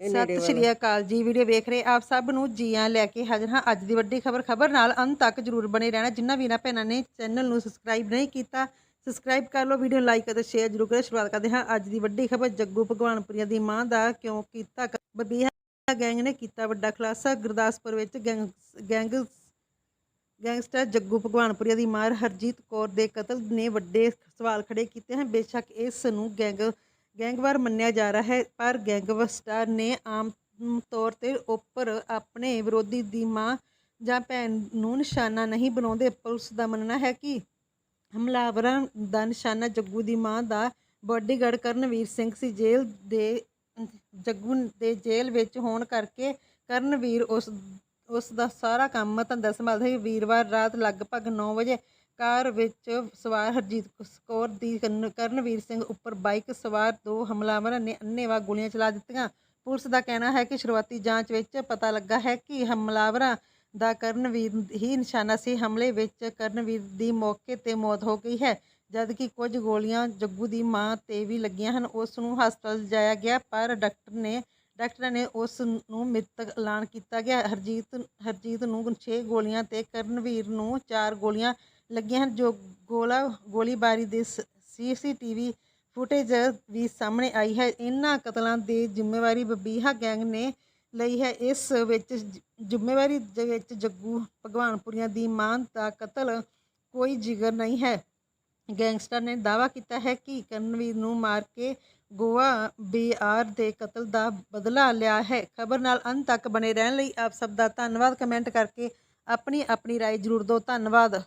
ਸਤਿ ਸ਼੍ਰੀ ਅਕਾਲ ਜੀ ਵੀਡੀਓ ਵੇਖ ਰਹੇ ਆਪ ਸਭ ਨੂੰ ਜੀਆਂ ਲੈ ਕੇ ਹਾਜ਼ਰ ਹਾਂ ਅੱਜ ਦੀ ਵੱਡੀ ਖਬਰ। ਖਬਰ ਨਾਲ ਅੰਤ ਤੱਕ ਜਰੂਰ ਬਣੇ ਰਹਿਣਾ। ਜਿੰਨਾ ਵੀਰਾਂ ਭੈਣਾਂ ਨੇ ਚੈਨਲ ਨੂੰ ਸਬਸਕ੍ਰਾਈਬ ਨਹੀਂ ਕੀਤਾ ਸਬਸਕ੍ਰਾਈਬ ਕਰ ਲਓ ਵੀਡੀਓ ਲਾਈਕ ਅਤੇ ਸ਼ੇਅਰ ਜਰੂਰ ਕਰੋ ਸ਼ੁਰੂਆਤ ਕਰਦੇ ਹਾਂ ਅੱਜ ਦੀ ਵੱਡੀ ਖਬਰ। ਜੱਗੂ ਭਗਵਾਨਪੁਰੀਆ ਦੀ ਮਾਂ ਦਾ ਕਿਉਂ ਕੀਤਾ ਬਬੀਹਾ ਗੈਂਗ ਨੇ ਕੀਤਾ ਵੱਡਾ ਖੁਲਾਸਾ? ਗੁਰਦਾਸਪੁਰ ਵਿੱਚ gang gang gangster Jaggu Bhagwanpuria ਦੀ ਮਾਰ ਹਰਜੀਤ ਕੌਰ ਦੇ ਕਤਲ ਨੇ ਵੱਡੇ ਸਵਾਲ ਖੜੇ ਕੀਤੇ ਹਨ। ਬੇਸ਼ੱਕ ਇਸ ਨੂੰ ਗੈਂਗ ਗੈਂਗਵਾਰ ਮੰਨਿਆ ਜਾ ਰਿਹਾ ਹੈ, ਪਰ ਗੈਂਗਸਟਰ ਨੇ ਆਮ ਤੌਰ ਤੇ ਉੱਪਰ ਆਪਣੇ ਵਿਰੋਧੀ ਦੀ ਮਾਂ ਜਾਂ ਭੈਣ ਨੂੰ ਨਿਸ਼ਾਨਾ ਨਹੀਂ ਬਣਾਉਂਦੇ। ਪੁਲਿਸ ਦਾ ਮੰਨਣਾ ਹੈ ਕਿ ਹਮਲਾਵਰਾਂ ਦਾ ਨਿਸ਼ਾਨਾ ਜੱਗੂ ਦੀ ਮਾਂ ਦਾ ਬਾਡੀਗਾਰਡ ਕਰਨਵੀਰ ਸਿੰਘ ਸੀ। ਜੇਲ੍ਹ ਦੇ, ਜੱਗੂ ਦੇ ਜੇਲ੍ਹ ਵਿੱਚ ਹੋਣ ਕਰਕੇ ਕਰਨਵੀਰ ਉਸ ਉਸ ਦਾ ਸਾਰਾ ਕੰਮ ਧੰਦਾ ਸੰਭਾਲਦਾ ਸੀ। ਵੀਰਵਾਰ ਰਾਤ ਲਗਭਗ 9 ਵਜੇ ਕਾਰ ਵਿੱਚ ਸਵਾਰ ਹਰਜੀਤ ਕੌਰ ਦੀ ਕਰਨਵੀਰ ਸਿੰਘ ਉੱਪਰ ਬਾਈਕ ਸਵਾਰ ਦੋ ਹਮਲਾਵਰਾਂ ਨੇ ਅੰਨ੍ਹੇਵਾਹ ਗੋਲੀਆਂ ਚਲਾ ਦਿੱਤੀਆਂ। ਪੁਲਿਸ ਦਾ ਕਹਿਣਾ ਹੈ ਕਿ ਸ਼ੁਰੂਆਤੀ ਜਾਂਚ ਵਿੱਚ ਪਤਾ ਲੱਗਾ ਹੈ ਕਿ ਹਮਲਾਵਰਾਂ ਦਾ ਕਰਨਵੀਰ ਹੀ ਨਿਸ਼ਾਨਾ ਸੀ। ਹਮਲੇ ਵਿੱਚ ਕਰਨਵੀਰ ਦੀ ਮੌਕੇ ਤੇ ਮੌਤ ਹੋ ਗਈ ਹੈ, ਜਦਕਿ ਕੁਝ ਗੋਲੀਆਂ ਜੱਗੂ ਦੀ ਮਾਂ ਤੇ ਵੀ ਲੱਗੀਆਂ ਹਨ। ਉਸ ਨੂੰ ਹਸਪਤਾਲ ਲਿਜਾਇਆ ਗਿਆ, ਪਰ ਡਾਕਟਰ ਨੇ, ਡਾਕਟਰਾਂ ਨੇ ਉਸ ਨੂੰ ਮ੍ਰਿਤਕ ਐਲਾਨ ਕੀਤਾ ਗਿਆ। ਹਰਜੀਤ ਹਰਜੀਤ ਨੂੰ 6 ਗੋਲੀਆਂ ਤੇ ਕਰਨਵੀਰ ਨੂੰ 4 ਗੋਲੀਆਂ ਲੱਗੀਆਂ ਹਨ ਜੋ ਗੋਲਾ ਗੋਲੀਬਾਰੀ ਦੇ ਸੀਸੀਟੀਵੀ ਫੁਟੇਜ ਵੀ ਸਾਹਮਣੇ ਆਈ ਹੈ ਇਹਨਾਂ ਕਤਲਾਂ ਦੀ ਜ਼ਿੰਮੇਵਾਰੀ ਬਬੀਹਾ ਗੈਂਗ ਨੇ ਲਈ ਹੈ ਇਸ ਵਿੱਚ ਜ- ਜ਼ਿੰਮੇਵਾਰੀ ਦੇ ਵਿੱਚ ਜੱਗੂ ਭਗਵਾਨਪੁਰੀਆਂ ਦੀ ਮਾਂ ਦਾ ਕਤਲ ਕੋਈ ਜਿਗਰ ਨਹੀਂ ਹੈ ਗੈਂਗਸਟਰ ਨੇ ਦਾਅਵਾ ਕੀਤਾ ਹੈ ਕਿ ਕਰਨਵੀਰ ਨੂੰ ਮਾਰ ਕੇ ਗੋਆ ਬੀਆਰ ਦੇ ਕਤਲ ਦਾ ਬਦਲਾ ਲਿਆ ਹੈ ਖਬਰ ਨਾਲ ਅੰਤ ਤੱਕ ਬਣੇ ਰਹਿਣ ਲਈ ਆਪ ਸਭ ਦਾ ਧੰਨਵਾਦ ਕਮੈਂਟ ਕਰਕੇ ਆਪਣੀ ਆਪਣੀ رائے ਜ਼ਰੂਰ ਦਿਓ ਧੰਨਵਾਦ